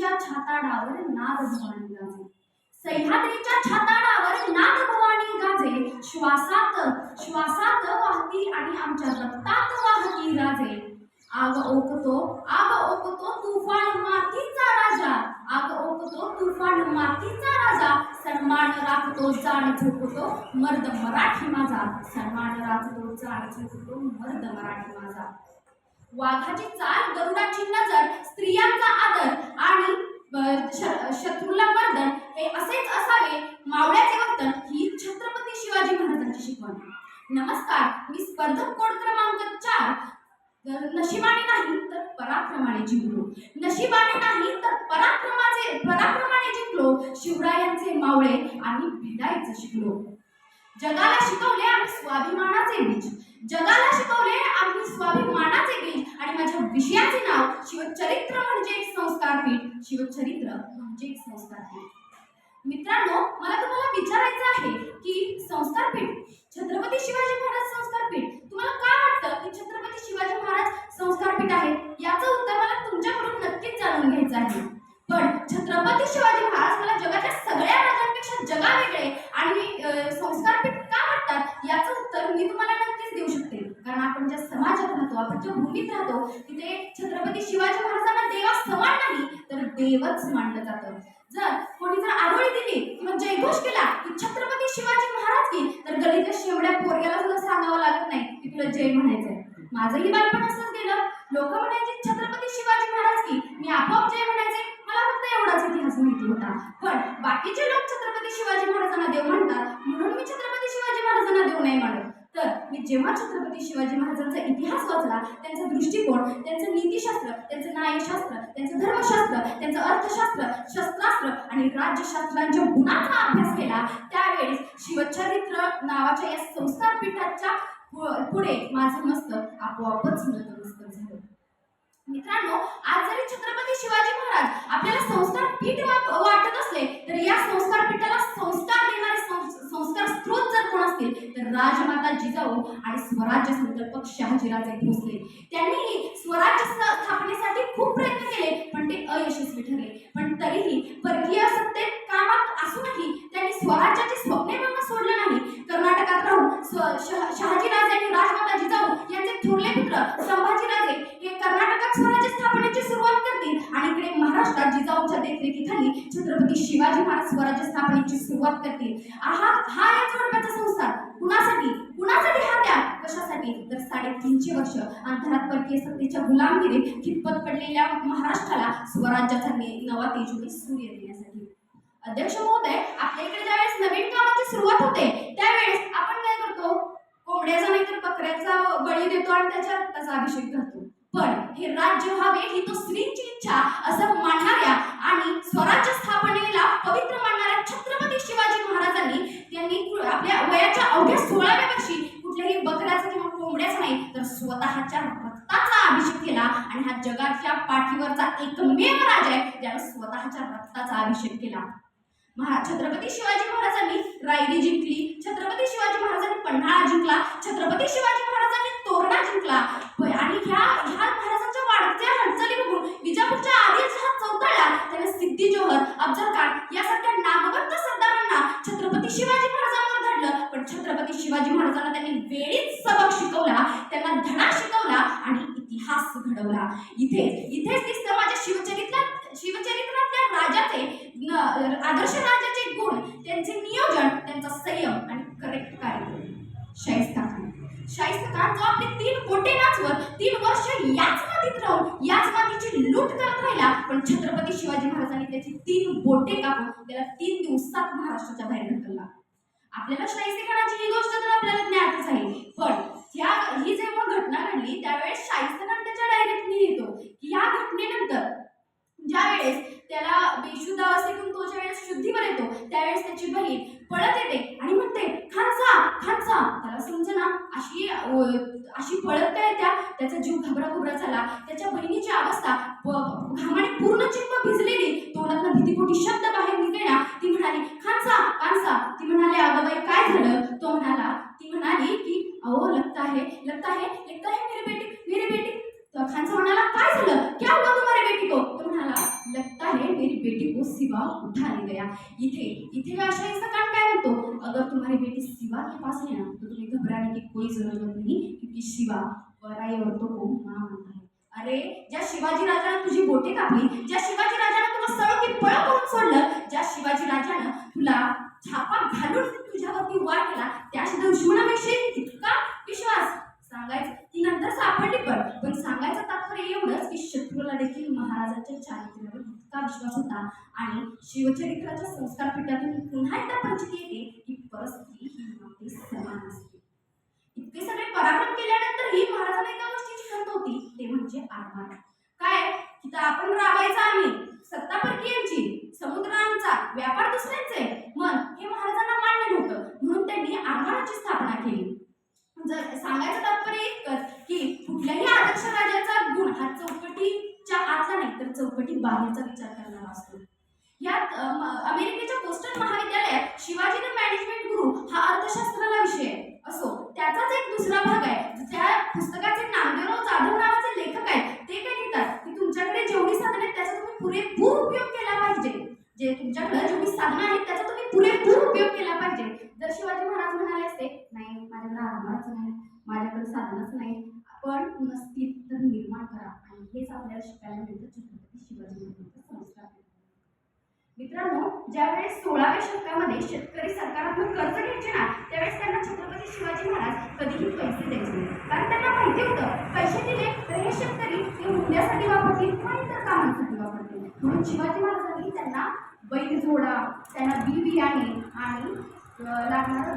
सह्याद्रीच्या छाताडावर नागभवानी गाजे. सह्याद्रीच्या छाताडावर नागभवानी गाजे. श्वासात श्वासात वाहती आणि आमच्या रक्तात वाहती राजे. आग ओकतो आग ओकतो तुफान मातीचा राजा. आग ओकतो तुफान मातीचा राजा. सन्मान राखतो जाण झोपतो मर्द मराठी माझा. सन्मान राखतो जाण झोपतो मर्द मराठी माझा. वाघाची चाल गरुडाची नजर स्त्रियांचा आदर आणि शत्रूला मर्दन हे असेच असावे. मावळ्याचे वर्तन ही छत्रपती शिवाजी महाराजांची शिकवण नमस्कार मी स्पर्धक कोड क्रमांक चार. नशिबाने नाही तर पराक्रमाने जिंकलो. नशिबाने नाही तर पराक्रमाचे पराक्रमाने जिंकलो. शिवरायांचे मावळे आणि भिडायचं शिकलो. जगाला शिकवले आम्ही स्वाभिमानाचे बीज. जगाला शिकवले आम्ही स्वाभिमानाचे बीज आणि माझ्या विषयाचे नाव शिवचरित्र म्हणजे एक संस्कार पीठ शिवचरित्र म्हणजे एक संस्कार पीठ मित्रांनो मला तुम्हाला विचारायचं आहे की संस्कार पीठ छत्रपती शिवाजी महाराज संस्कार पीठ तुम्हाला काय वाटतं की छत्रपती शिवाजी महाराज संस्कार पीठ आहे याचं उत्तर मला तुमच्याकडून नक्कीच जाणून घ्यायचं आहे पण छत्रपती शिवाजी महाराज मला जगाच्या सगळ्या राजांपेक्षा जगावेगळे आणि अ, संस्कारपीठ का वाटतात याचं उत्तर मी तुम्हाला नक्कीच देऊ शकते कारण आपण ज्या समाजात जो भूमीत राहतो तिथे छत्रपती शिवाजी महाराजांना देवा समान नाही तर देवच मानलं जातं. जर कोणी जर आरोळी दिली किंवा जयघोष केला की छत्रपती शिवाजी महाराज की तर गलीच्या शेवड्या पोरग्याला सुद्धा सांगावं लागत नाही की तुला जय म्हणायचंय. माझंही बालपण असंच गेलं. लोक म्हणायचे छत्रपती शिवाजी महाराज की मी आपोआप जय म्हणायचे मला फक्त एवढाच इतिहास माहिती होता. पण बाकीचे लोक छत्रपती शिवाजी महाराजांना देव म्हणतात म्हणून मी छत्रपती शिवाजी महाराजांना देव नाही मानत. तर मी जेव्हा छत्रपती शिवाजी महाराजांचा इतिहास त्यांचा दृष्टिकोन त्यांचं नीतीशास्त्र त्यांचं न्यायशास्त्र त्यांचं धर्मशास्त्र त्यांचं अर्थशास्त्र शस्त्रास्त्र आणि राज्यशास्त्रांच्या गुणांचा अभ्यास केला त्यावेळेस शिवचरित्र नावाच्या या संस्कार पीठाच्या पुढे माझं मस्तक आपोआपच नतमस्तक झालं. मित्रांनो आज जरी छत्रपती शिवाजी महाराज आपल्याला संस्कार पीठ वाटत असले तर या संस्कार पीठाला संस्कार देणारे संस्कार स्त्रोत जर कोण असतील तर राजमाता जिजाऊ आणि स्वराज्य संकल्पक शहाजीराजे भोसले. त्यांनी स्वराज्य स्थापनेसाठी खूप प्रयत्न केले पण ते अयशस्वी ठरले. पण तरीही परकीय सत्तेत कामात असूनही त्यांनी स्वराज्य छत्रपती शिवाजी महाराज स्वराज्य स्थापनेची सुरुवात करतील. हा हा या जोडप्याचा संसार. कुणासाठी? कुणासाठी हा त्या कशासाठी? तर साडेतीनशे वर्ष अंतरात परकीय सत्तेच्या गुलामगिरीत खितपत पडलेल्या महाराष्ट्राला स्वराज्याचा नवा तेजोनी सूर्य देण्यासाठी. अध्यक्ष महोदय आपल्या इकडे ज्यावेळेस नवीन कामाची सुरुवात होते त्यावेळेस आपण काय करतो? कोंबड्याचा नाही तर बकऱ्याचा बळी देतो आणि त्याच्या रक्ताचा अभिषेक करतो. पण हे राज्य व्हावे ही तो स्त्रीची इच्छा असं मानणाऱ्या आणि स्वराज्य स्थापनेला पवित्र मानणाऱ्या छत्रपती शिवाजी महाराजांनी त्यांनी कु- आपल्या वयाच्या अवघ्या सोळाव्या वर्षी कुठल्याही बकऱ्याचा किंवा कोंबड्याचा नाही तर स्वतःच्या रक्ताचा अभिषेक केला आणि हा जगाच्या पाठीवरचा एकमेव राजा आहे ज्याला स्वतःच्या रक्ताचा अभिषेक केला. महा छत्रपती शिवाजी महाराजांनी रायरी जिंकली छत्रपती शिवाजी महाराजांनी पन्हाळा जिंकला छत्रपती शिवाजी महाराज पण छत्रपती शिवाजी महाराजांना त्यांनी वेळीच सबक शिकवला त्यांना धडा शिकवला आणि इतिहास घडवला. इथे इथेच दिसतं माझ्या शिवचरित्रात शिवचरित्रातल्या राजाचे आदर्श राजाचे गुण त्यांचे नियोजन त्यांचा संयम आणि करेक्ट कार्यक्रम शाहिस्ता खान शाहिस्ता खान जो आपले तीन कोटे नाचवत तीन वर्ष याच मातीत राहून याच मातीची लूट करत राहिला पण छत्रपती शिवाजी महाराजांनी त्याची तीन बोटे कापून त्याला तीन दिवसात महाराष्ट्राच्या बाहेर ढकलला. आपल्याला शाहिस्तेखानाची ही गोष्ट तर आपल्याला ज्ञातच आहे. पण ह्या ही जेव्हा घटना घडली त्यावेळेस शाहिस्तेखान त्याच्या डायरेक्टली येतो की या घटनेनंतर ज्या वेळेस त्याला बेशुद्ध अवस्थेतून तो ज्या वेळेस शुद्धीवर येतो त्यावेळेस त्याची बहीण पळत येते आणि म्हणते खानसा खानसा त्याला समजना अशी अशी पळत काय त्या त्याचा जीव घबरा घबरा झाला त्याच्या बहिणीची अवस्था घामाने पूर्ण चिंब भिजलेली तोंडातनं भीतीपोटी शब्द बाहेर निघेना ती म्हणाली खानसा खानसा ती म्हणाली अगं बाई काय झालं तो म्हणाला ती म्हणाली की अहो लगता है लगता है लगता है मेरी बेटी मेरी बेटी. तो खानसा म्हणाला काय झालं? क्या हुआ तुम्हारी बेटी को? तो म्हणाला लगता है मेरी बेटी को सिवा उठा ले गया. इथे इथे व्याशाईचा कान काय म्हणतो? अगर तुम्हारी बेटी सिवा के पास है ना तो तुम्हें घबराने की कोई जरूरत नहीं क्योंकि शिवा पराई औरतों को मां मानता है. अरे ज्या शिवाजी राजाने तुझी बोटे कापली ज्या शिवाजी राजाने तुला सळ की पळ करून सोडलं ज्या शिवाजी राजानं तुला छापा घालून तुझ्यावरती वार केला त्या दुश्मनाविषयी इतका विश्वास सांगायचं ती नंतर सापडली पण पण सांगायचं तात्पर्य एवढंच की शत्रूला देखील महाराजांच्या चारित्र्यावर विश्वास होता आणि शिवचरित्राच्या संस्कार पीठातून पुन्हा एकदा परिचित येते की परस्त्री ही माते समान असते. इतके सगळे पराक्रम केल्यानंतर ही महाराजांना एका गोष्टीची खंत होती ते म्हणजे आरमार काय? की आपण राबायचा आम्ही. सत्ता परकीयांची. समुद्रांचा व्यापार दुसऱ्यांचे मन हे महाराजांना मान्य नव्हतं म्हणून त्यांनी आरमाराची स्थापना केली जर सांगायचं तात्पर्य इतकंच की कुठल्याही आदर्श राजाचा गुण हा चौकटीच्या आतला नाही तर चौकटी विचार करणार असतो. यात अमेरिकेच्या बोस्टन महाविद्यालयात शिवाजी द मॅनेजमेंट गुरु हा अर्थशास्त्राला विषय असो त्याचाच एक दुसरा भाग आहे. त्या पुस्तकाचे नामदेवराव जाधव नावाचे लेखक आहेत ते काय लिहितात? की तुमच्याकडे जेवढी साधनं आहेत त्याचा तुम्ही पुरेपूर उपयोग केला पाहिजे. जे तुमच्याकडे जेवढी साधनं आहेत त्याचा तुम्ही पुरेपूर उपयोग केला पाहिजे. जर शिवाजी महाराज म्हणाले असते नाही माझ्याकडे आरंभाच नाही माझ्याकडे साधनच नाही. पण नसतील तर निर्माण करा आणि हेच आपल्याला शिकायला मिळतं छत्रपती शिवाजी महाराजांचा संस्कार मित्रांनो ज्यावेळेस सोळाव्या शतकामध्ये शेतकरी सरकारातून कर्ज घ्यायचे ना त्यावेळेस त्यांना छत्रपती शिवाजी महाराज कधीही पैसे द्यायचे नाही. कारण त्यांना माहिती होतं पैसे दिले तर हे शेतकरी ते हुंड्यासाठी वापरतील किंवा इतर कामांसाठी वापरतील म्हणून शिवाजी महाराजांनी त्यांना बैल जोडा त्यांना बी बियाणे आणि लागणारं